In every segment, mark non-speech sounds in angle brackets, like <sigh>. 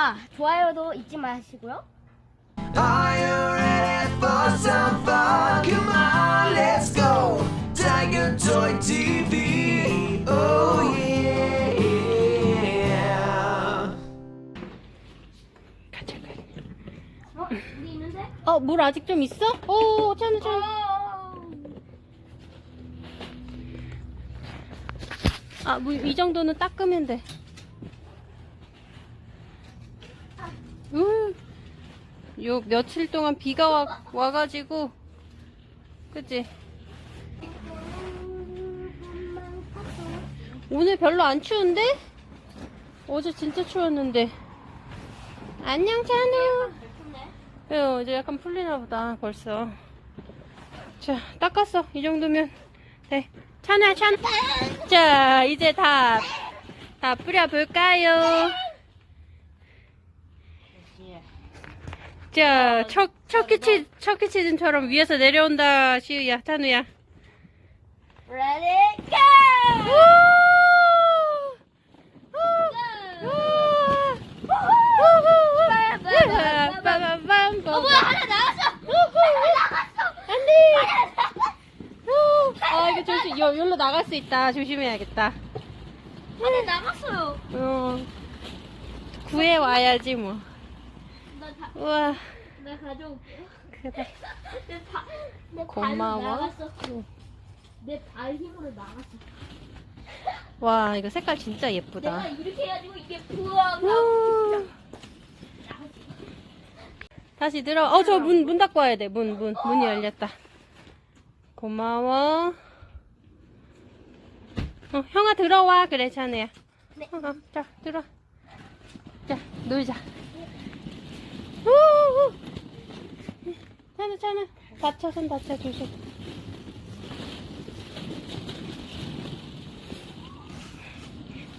아, 좋아요도 잊지 마시고요. Are you ready for some fun? Come on, let's go. Tiger Toy TV. Oh yeah. 어, 우리 있는데? 어, 물 아직 좀 있어? 오, 찬우 찬우. 어. 아, 뭐이 정도는 닦으면 돼. 음, 요 며칠 동안 비가 와, 와가지고, 그치? 오늘 별로 안 추운데? 어제 진짜 추웠는데. 안녕, 찬우. 어, 이제 약간 풀리나 보다, 벌써. 자, 닦았어. 이 정도면 돼. 찬아, 찬. 자, 이제 다, 다 뿌려볼까요? 자, 척, 척키치, 척키치즌처럼 위에서 내려온다, 시우야, 찬우야. Ready, go! 어, 뭐야, 하나 나왔어! 안 돼! 아, 이거 조심, 여, 여기로 나갈 수 있다. 조심해야겠다. 하나 나갔어요. 어. 구해 와야지, 뭐. 나, 다, 우와, 나 가져올게. 그래. 내 발, 내 고마워. 발로 나갔어. 내발 힘으로 나갔어. 와, 이거 색깔 진짜 내가 예쁘다. 이렇게 해가지고 이게 부엉 우. 다시 들어. 어, 저 문, 문 닫고 와야 돼. 문, 문. 문이 열렸다. 고마워. 어, 형아 들어와. 그래, 찬우야. 네. 어, 어, 자, 들어. 자, 놀자. 찬우, 찬우. 다쳐, 손 다쳐, 조심.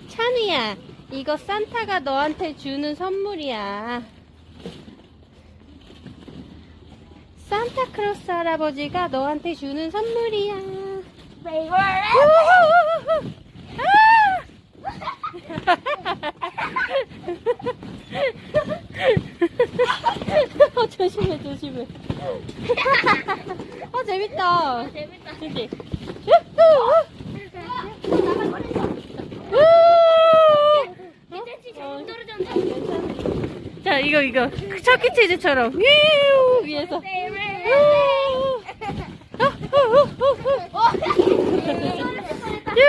찬우야, 이거 산타가 너한테 주는 선물이야. 산타크로스 할아버지가 너한테 주는 선물이야 우후후후. 아! 어, 조심해. 어, 재밌다. 재밌다. 그치? 잘못 떨어졌네. 자, 이거, 이거. 척키치즈처럼. 휘우 위에서. 유!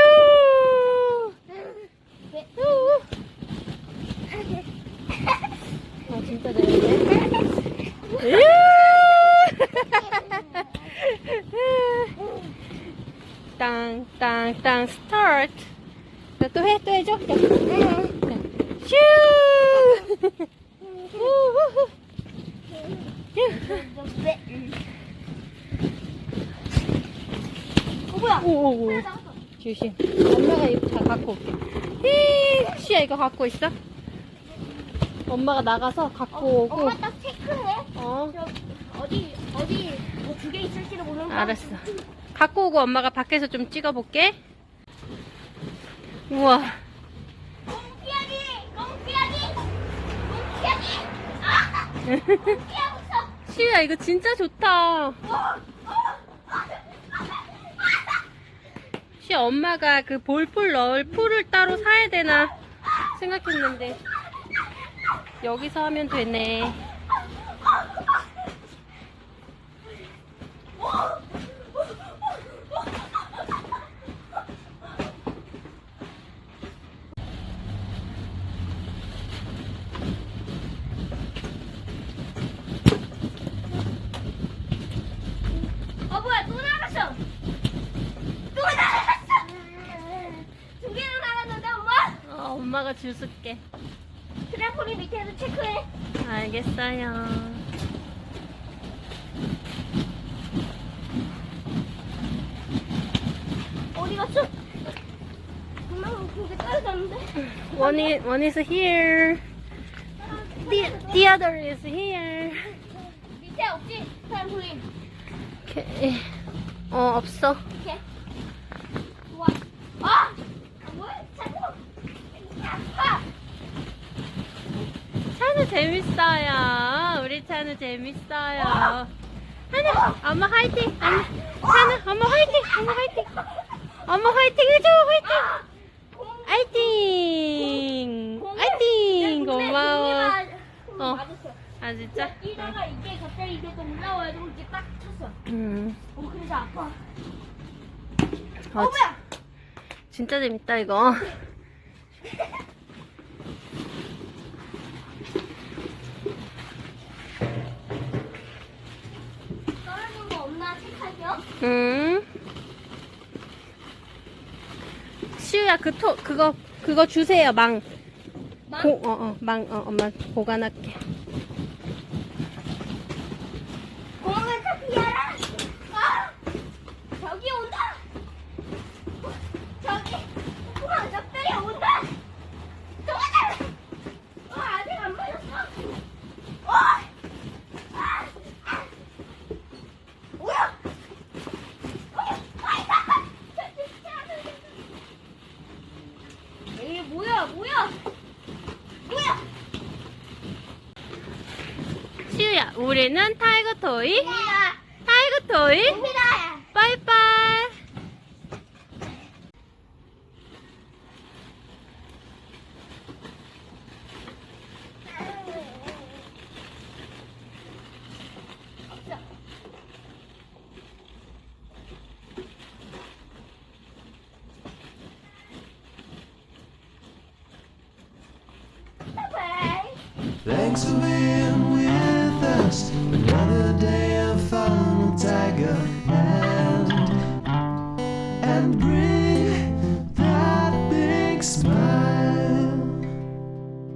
아, 진짜 재밌네. 땅, 땅, 땅, 스타트. 자, 또 해, 또 해줘. 자, 자, 슈! 우후후. 어 뭐야? 오오오. 조심. 엄마가 이거 다 갖고 올게. 히, 시야 이거 갖고 있어? 엄마가 나가서 갖고 오고. 엄마 딱 체크해. 어, 저 어디 어디 뭐 두 개 있을지도 모르는 알았어. 갖고 오고 엄마가 밖에서 좀 찍어볼게. 우와. 아. 시우야 이거 진짜 좋다. 시우야 엄마가 그 볼풀 넣을 풀을 따로 사야 되나 생각했는데 여기서 하면 되네. 어 뭐야 또 나갔어. 또 나갔어. 두 개로 나갔는데 엄마. 어, 엄마가 주술게. 트램폴린 밑에서 체크해. 알겠어요. 어디 갔어? 엄마가 그게 떨어졌는데. One is, one is here. The, the other is here. 밑에 없지? 트램폴린. 오케이. 어, 없어. 이렇게. 우와. 아! 아, 뭐야? 자꾸. 야, 아! 찬우! 재밌어요. 우리 찬우 재밌어요. 하나, 엄마 화이팅. 엄마, 찬우, 엄마 화이팅. 엄마 화이팅. 엄마 화이팅 해줘, 화이팅. 화이팅. 화이팅. 고마워. 어. 아 진짜? 뛰다가 이게 갑자기 이게 또 올라와가지고 이렇게 딱 쳤어. 음. 어 그래서 아파. 어, 어, 뭐야? 진짜 재밌다 이거. <laughs> 떨어진 거 없나 음. 시우야 그 토 그거 그거 주세요 망. 망? 고, 어, 어, 망, 어, 엄마 보관할게. 공을 다 피하라. 아! 저기 온다. 저기. 우와, 적들이 온다. 도망가. 어, 아직 안 맞았어. 어! 아! 아! 뭐야? 어, 아이, 잠깐. 저, 저, 저. 이게 뭐야, 뭐야? 뭐야? 시 우리는 타이거 토이. 타이거 토이. 빠이빠이. Thanks for being with. Another day of fun, Tiger.